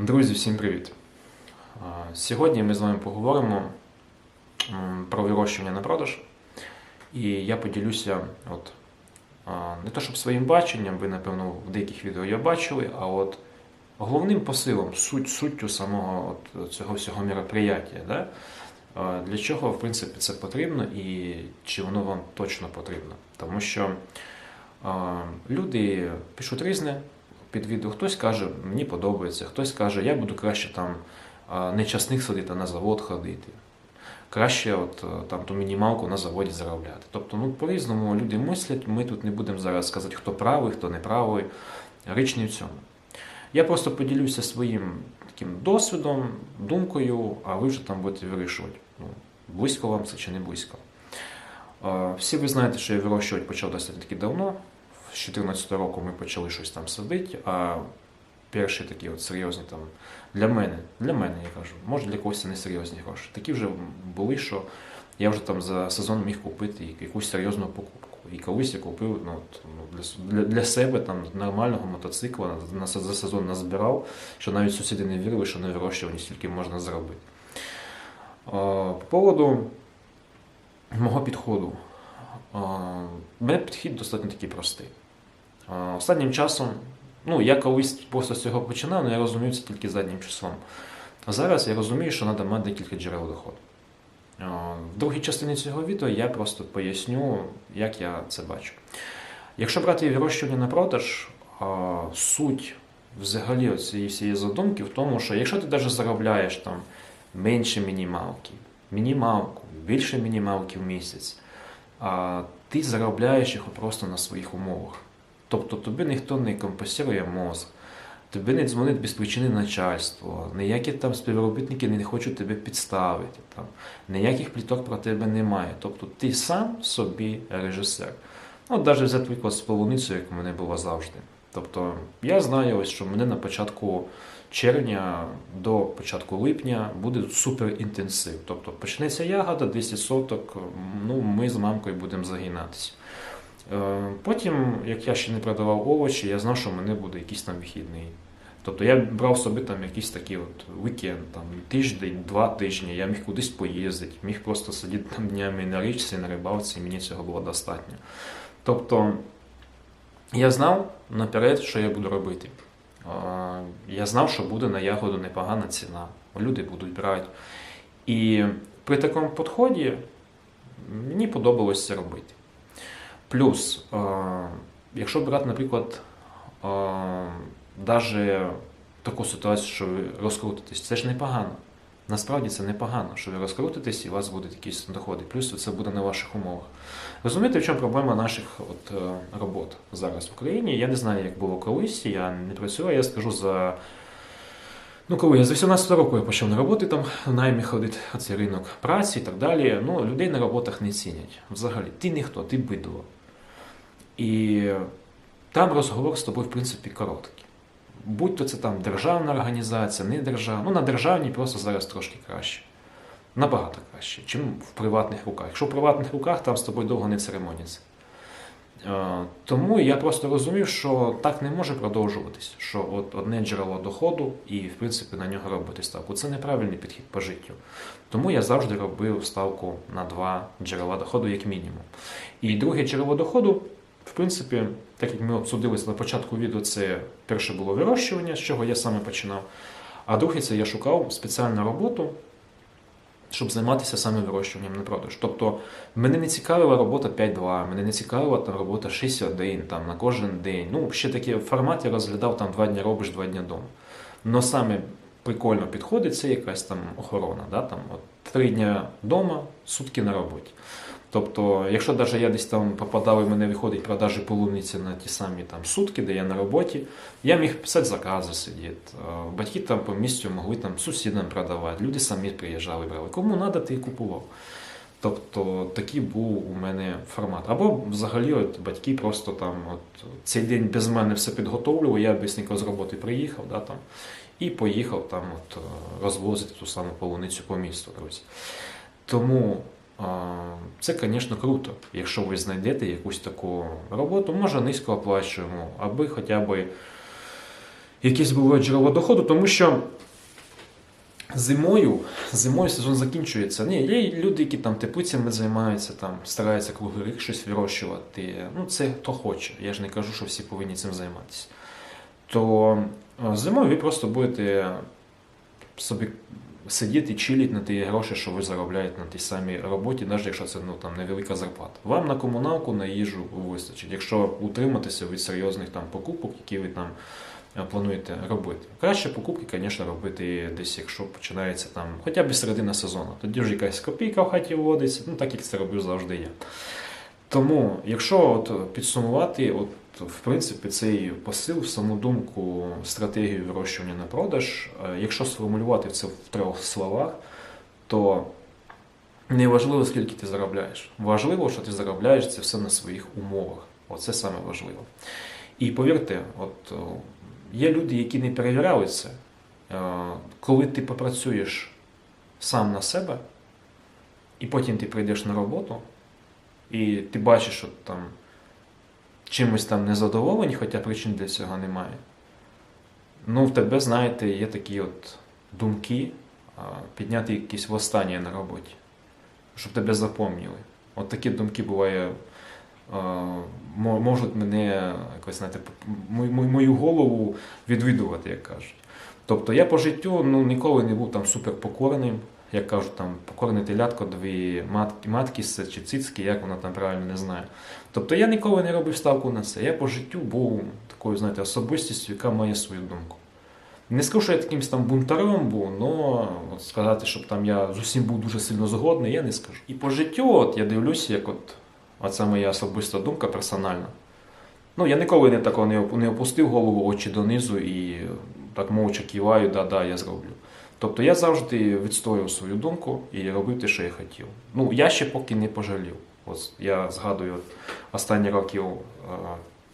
Друзі, всім привіт! Сьогодні ми з вами поговоримо про вирощування на продаж. І я поділюся от, не то щоб своїм баченням, ви, напевно, в деяких відео я бачили, а от головним посилом, суть, суттю самого от, цього всього мероприятия. Да? Для чого, в принципі, це потрібно і чи воно вам точно потрібно. Тому що люди пишуть різне під відео. Хтось каже, мені подобається, хтось каже, я буду краще там не часник садити, а на завод ходити. Краще от, е, там ту мінімалку на заводі заробляти. Тобто, ну, по-різному люди мислять, ми тут не будемо зараз сказати, хто правий, хто не правий. Річ не в цьому. Я просто поділюся своїм таким досвідом, думкою, а ви вже там будете вирішувати, ну, близько вам це чи не близько. Е, Всі ви знаєте, що я вирощувати почав досить таки давно. З 2014 року ми почали щось там садити, а перші такі от серйозні там для мене, для мене я кажу, може для когось це не серйозні гроші. Такі вже були, що я вже там за сезон міг купити якусь серйозну покупку. І колись я купив ну, ну, для, для, себе там нормального мотоцикла на, за сезон назбирав, що навіть сусіди не вірили, що на вирощуванні стільки можна зробити. По поводу мого підходу. У мене підхід достатньо такий простий. Останнім часом, ну я колись просто з цього починав, але я розумію це тільки заднім числом. А зараз я розумію, що треба мати декілька джерел доходу. В другій частині цього відео я просто поясню, як я це бачу. Якщо брати вирощування на продаж, суть взагалі цієї всієї задумки в тому, що якщо ти навіть заробляєш там менше мінімалки, мінімалку, більше мінімалки в місяць, ти заробляєш їх просто на своїх умовах. Тобто тобі ніхто не компенсує мозок, тобі не дзвонить без причини начальство, ніякі там співробітники не хочуть тебе підставити, там, ніяких пліток про тебе немає. Тобто ти сам собі режисер. Ну, навіть взяти приклад з полуницею, як у мене було завжди. Тобто я знаю, ось, що мене на початку червня до початку липня буде суперінтенсив. Тобто почнеться ягода, 200 соток, ну, ми з мамкою будемо загинатися. Е, Потім, як я ще не продавав овочі, я знав, що в мене буде якийсь там вихідний. Тобто я брав собі там якийсь такий от вікенд, там тиждень, два тижні, я міг кудись поїздити, міг просто сидіти там днями на річці, на рибалці, і мені цього було достатньо. Тобто я знав наперед, що я буду робити. Е, Я знав, що буде на ягоду непогана ціна. Люди будуть брати. І при такому підході мені подобалось це робити. Плюс, якщо брати, наприклад, навіть таку ситуацію, що ви розкрутитесь, це ж непогано. Насправді це непогано, що ви розкрутитесь і у вас будуть якісь доходи. Плюс це буде на ваших умовах. Розумієте, в чому проблема наших от, е, робот зараз в Україні? Я не знаю, як було колись, я не працюю, я скажу за. Ну, коли я з 18 року я почав на роботи там в наймі ходити, а це ринок праці і так далі. Ну, людей на роботах не цінять. Взагалі, ти ніхто, ти бидло. І там розговор з тобою, в принципі, короткий. Будь то це там державна організація, не державна. Ну, на державній просто зараз трошки краще. Набагато краще, чим в приватних руках. Якщо в приватних руках, там з тобою довго не церемоняться. Е, Тому я просто розумів, що так не може продовжуватись, що от одне джерело доходу і, в принципі, на нього робити ставку. Це неправильний підхід по життю. Тому я завжди робив ставку на два джерела доходу, як мінімум. І друге джерело доходу, в принципі, так як ми обсудили на початку відео, це перше було вирощування, з чого я саме починав. А друге, це я шукав спеціальну роботу, щоб займатися саме вирощуванням на продаж. Тобто мене не цікавила робота 5-2, мене не цікавила там робота 6-1 там, на кожен день. Ну, ще такі в форматі розглядав там 2 дні робиш, 2 дні вдома. Но саме прикольно підходить це якась там охорона. Да? Там, от, 3 дні вдома, сутки на роботі. Тобто, якщо навіть я десь там попадав і мене виходить продажі полуниці на ті самі там сутки, де я на роботі, я міг писати закази сидіти. Батьки там по місцю могли там сусідам продавати, люди самі приїжджали, брали. Кому треба, ти купував. Тобто такий був у мене формат. Або взагалі от батьки просто там от цей день без мене все підготовлювали, я бисенько з роботи приїхав да, там, і поїхав там от, розвозити ту саму полуницю по місту, друзі. Тому це, звісно, круто, якщо ви знайдете якусь таку роботу, може низько оплачуємо, аби хоча б якесь було джерело доходу, тому що зимою, зимою сезон закінчується. Ні, є люди, які там теплицями займаються, там стараються круглий рік щось вирощувати. Ну, це хто хоче. Я ж не кажу, що всі повинні цим займатися. То зимою ви просто будете собі сидіти, чилити на ті гроші, що ви заробляєте на тій самій роботі, навіть якщо це ну, там, невелика зарплата. Вам на комуналку, на їжу вистачить, якщо утриматися від серйозних там, покупок, які ви там е, плануєте робити. Краще покупки, звісно, робити десь, якщо починається там хоча б середина сезону. Тоді вже якась копійка в хаті вводиться, ну так як це роблю завжди я. Тому, якщо от підсумувати, от в принципі цей посил, саму думку, стратегію вирощування на продаж, е, якщо сформулювати це в трьох словах, то не важливо, скільки ти заробляєш. Важливо, що ти заробляєш це все на своїх умовах. Оце саме важливо. І повірте, от є люди, які не перевіряли це. Е, Коли ти попрацюєш сам на себе, і потім ти прийдеш на роботу, і ти бачиш, що там чимось там незадоволені, хоча причин для цього немає. Ну, в тебе, знаєте, є такі от думки підняти якісь восстання на роботі, щоб тебе запомнили. От такі думки буває, можуть мене якось, знаєте, мою, голову відвідувати, як кажуть. Тобто я по життю ну, ніколи не був там суперпокорним, як кажуть, там покорне телятко, дві матки, матки чи цицьки, як вона там правильно не знаю. Тобто я ніколи не робив ставку на це. Я по життю був такою, знаєте, особистістю, яка має свою думку. Не скажу, що я таким там бунтарем був, але сказати, щоб там я з усім був дуже сильно згодний, я не скажу. І по життю, от я дивлюся, як от оця моя особиста думка персональна. Ну, я ніколи не такого не опустив голову очі донизу і так мовча киваю, да-да, я зроблю. Тобто я завжди відстоював свою думку і робив те, що я хотів. Ну, я ще поки не пожалів. От я згадую останні років е,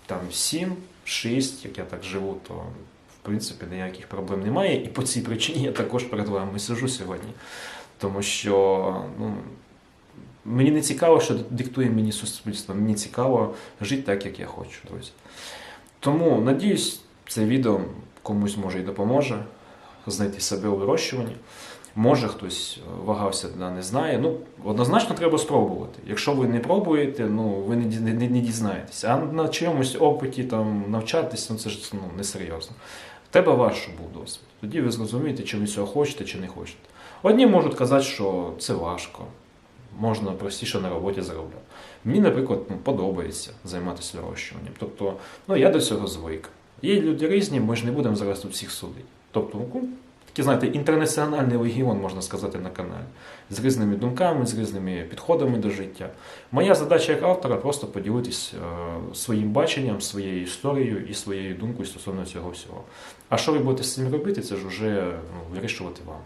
там 7-6, як я так живу, то в принципі ніяких проблем немає. І по цій причині я також перед вами сижу сьогодні. Тому що ну, мені не цікаво, що диктує мені суспільство. Мені цікаво жити так, як я хочу, друзі. Тому надіюсь, це відео комусь може і допоможе знайти себе у вирощуванні. Може хтось вагався, да, не знає. Ну, однозначно треба спробувати. Якщо ви не пробуєте, ну ви не, не, не дізнаєтеся. А на чомусь опиті там навчатися, ну це ж ну, несерйозно. Тебе ваш був досвід. Тоді ви зрозумієте, чи ви цього хочете, чи не хочете. Одні можуть казати, що це важко, можна простіше на роботі заробляти. Мені, наприклад, ну, подобається займатися вирощуванням. Тобто, ну я до цього звик. Є люди різні, ми ж не будемо зараз тут всіх судити. Тобто, такий, знаєте, інтернаціональний легіон, можна сказати, на каналі. З різними думками, з різними підходами до життя. Моя задача як автора просто поділитись е, своїм баченням, своєю історією і своєю думкою стосовно цього всього. А що ви будете з цим робити, це ж вже ну, вирішувати вам.